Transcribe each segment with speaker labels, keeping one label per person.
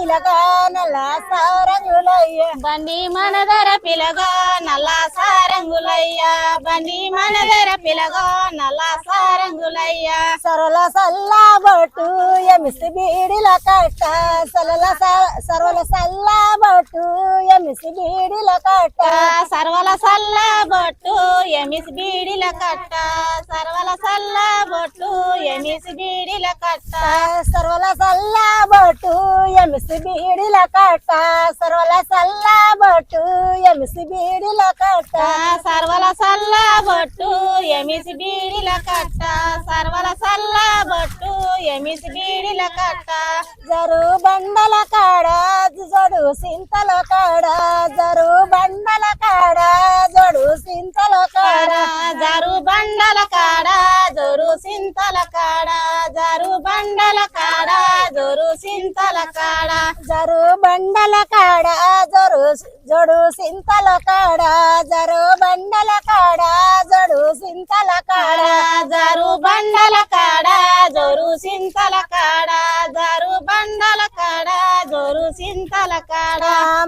Speaker 1: పిలగా నల్ల సారంగులయ్య
Speaker 2: బండి మనదర పిలగో నల్ల సారంగులయ్యా బండి మనదర పిలగో నల్ల సారంగులయ్యా
Speaker 1: సరళ సల్లా బొట్టు ఎమిసి బీడిల కట్ట. సరళ సరళ సల్లా బొట్టు ఎమిసి బీడిల కట్ట.
Speaker 2: సర్వల సల్ల బొట్టు ఎమిసి బీడిల కట్ట. సర్వల సల్ల బొట్టు ఎమిసి బీడిల కట్ట.
Speaker 1: సర్వల సల్లా బొట్టు ఎమిసి బీడిల కట్ట. సర్వల సల్లా బొట్టు ఎమిసి బీడిల కట్ట.
Speaker 2: సర్వల సల్ల బొట్టు ఎమిసి బీడిల కట్ట. సర్వల సల్ల బొట్టు ఎమిసి బీడిల కట్ట.
Speaker 1: జరు బండల కాడ జడు సింతల కాడ. జరు బండల కాడ జడు సింతల కాడ
Speaker 2: జరు బండల కాడ. సింతల కాడ? జరు బండల కాడ? జరు
Speaker 1: జడు సింతల కాడ? జరు బండల కాడ? జడు సింతల కాడ?
Speaker 2: జరు బండల కాడ? జోరు సింతల కాడ? జరు బండల కాడ? జోరు సింతల కాడ?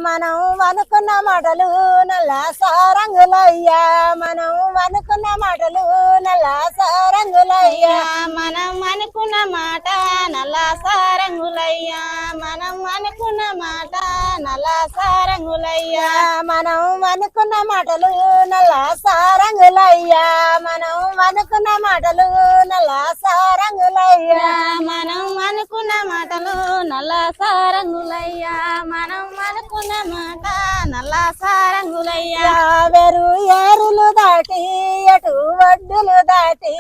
Speaker 1: మనం అనుకున్న మాటలు నల్ల సారంగులయ్యా. మనం అనుకున్న మాటలు నల్ల సారంగులయ్యా.
Speaker 2: మనం అనుకున్న మాట నల్ల సారంగులయ్యా మనం అనుకున్న మాట నల్ల సారంగులయ్యా
Speaker 1: మనం అనుకున్న మాటలు నల్ల సారంగులయ్యా మనం అనుకున్న మాటలు నల్ల సారంగులయ్యా
Speaker 2: మనం అనుకున్న మాటలు నల్ల సారంగులయ్యా మనం అనుకున్న మాట నల్ల సారంగులయ్యా
Speaker 1: వెరు ఏరులు దాటి ఎటు వడ్డులు దాటి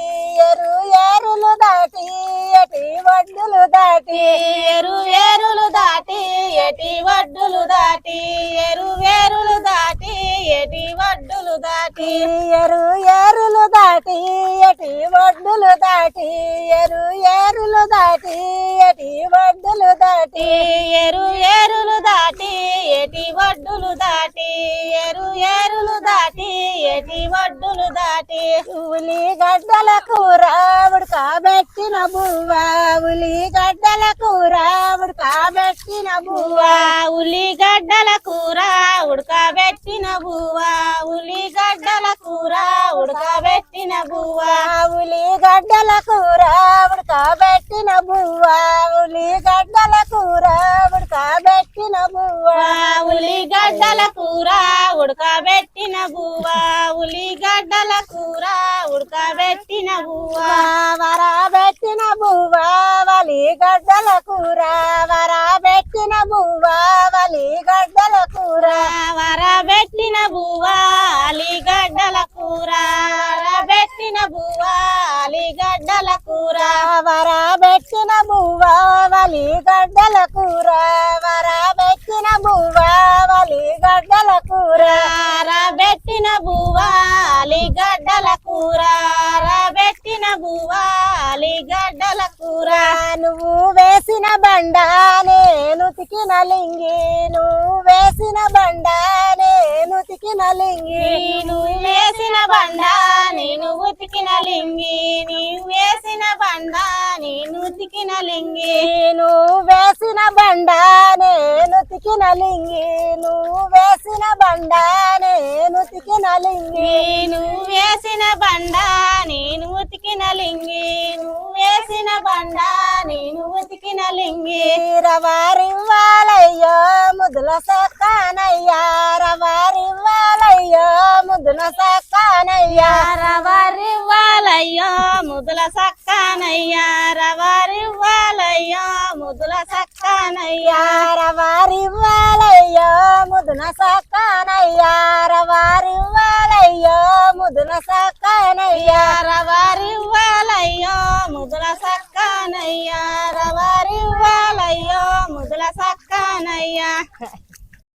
Speaker 1: ఎరు ఏరులు దాటి ఎటి వడ్డులు దాటి.
Speaker 2: ఏరు వేరులు దాటి ఎటి వడ్డులు దాటి. ఏరు వేరులు దాటి ఎటి వడ్డులు దాటి.
Speaker 1: ఎరు ఏరులు దాటి ఎటి వడ్డులు దాటి. ఎరు ఏరులు దాటి ఎటి వడ్డులు దాటి.
Speaker 2: ఏరు ఏరులు దాటి ఎటి వడ్డులు దాటి. ఏరు ఏరులు దాటి ఎటి వడ్డులు దాటి.
Speaker 1: ఉలి గడ్డల కూర ఉడకబెట్టిన బువ్వా ఉలి కూర ఉడకబెట్టిన బువ్వా.
Speaker 2: ఉల్లిగడ్డల కూర ఉడకబెట్టిన బువ్వా. ఉల్లిగడ్డల కూర ఉడకబెట్టిన బువ్వా.
Speaker 1: ఉల్లిగడ్డల కూర ఉడకబెట్టి ఉడకబెట్టిన బువ్వ గడ్డల కూర ఉడకబెట్టిన బువ్వ
Speaker 2: ఉల్లిగడ్డల కూర ఉడకబెట్టిన బువ్వా ఉల్లిగడ్డల కూర ఉడకబెట్టిన బువ్వా
Speaker 1: వరబెట్టిన గడ్డల కూర వరబెట్టిన బువ్వ గడ్డల కూర
Speaker 2: వరబెట్టిన బువ్వా అలిగడ్డల కూర వరబెట్టిన బువ్వా
Speaker 1: వలి గడ్డల కూర వరబెట్టిన బువ్వ వలి గడ్డల కూర
Speaker 2: రబెట్టిన బువ్వా అలిగడ్డల కూర రబెట్టిన బువ్వా అలిగడ్డల కూర
Speaker 1: నువ్వు వేసిన బండ నేను తికిన లింగి నువ్వు వేసిన బండ నేను తికిన లింగి
Speaker 2: నువ్వు వేసిన బండ నేను ఉతికిన లింగి నీవు వేసిన బండ నేను ఉతికిన లింగి
Speaker 1: నువ్వు వేసిన బండ నేను తికిన లింగి నువ్వు వేసిన బండ నేను తికిన లింగి
Speaker 2: నేను వేసిన బండ నేను ఉతికిన లింగి నువ్వు వేసిన బండ నేను ఉతికిన లింగి
Speaker 1: రవారివ్వాలయ్యో ముదుల సక్కానయ్యా. రవారివ్వాలయ్యో ముదుల సక్కానయ్యా.
Speaker 2: రవరివ్వాలయ్యో ముదుల సక్కానయ్యా. రవరివ్వాలయ్యో ముదుల సక్కానయ్యా
Speaker 1: రవారివ్వాలయ్యో ముదున సక్కానయ్యా రవారివ్వాలయ్యో ముదున సక్కానయ్యా
Speaker 2: రవరివ్వాలయ్యో ముదుల సక్కానయ్యా రవరివ్వాలయ్యో ముదుల సక్కానయ్యా.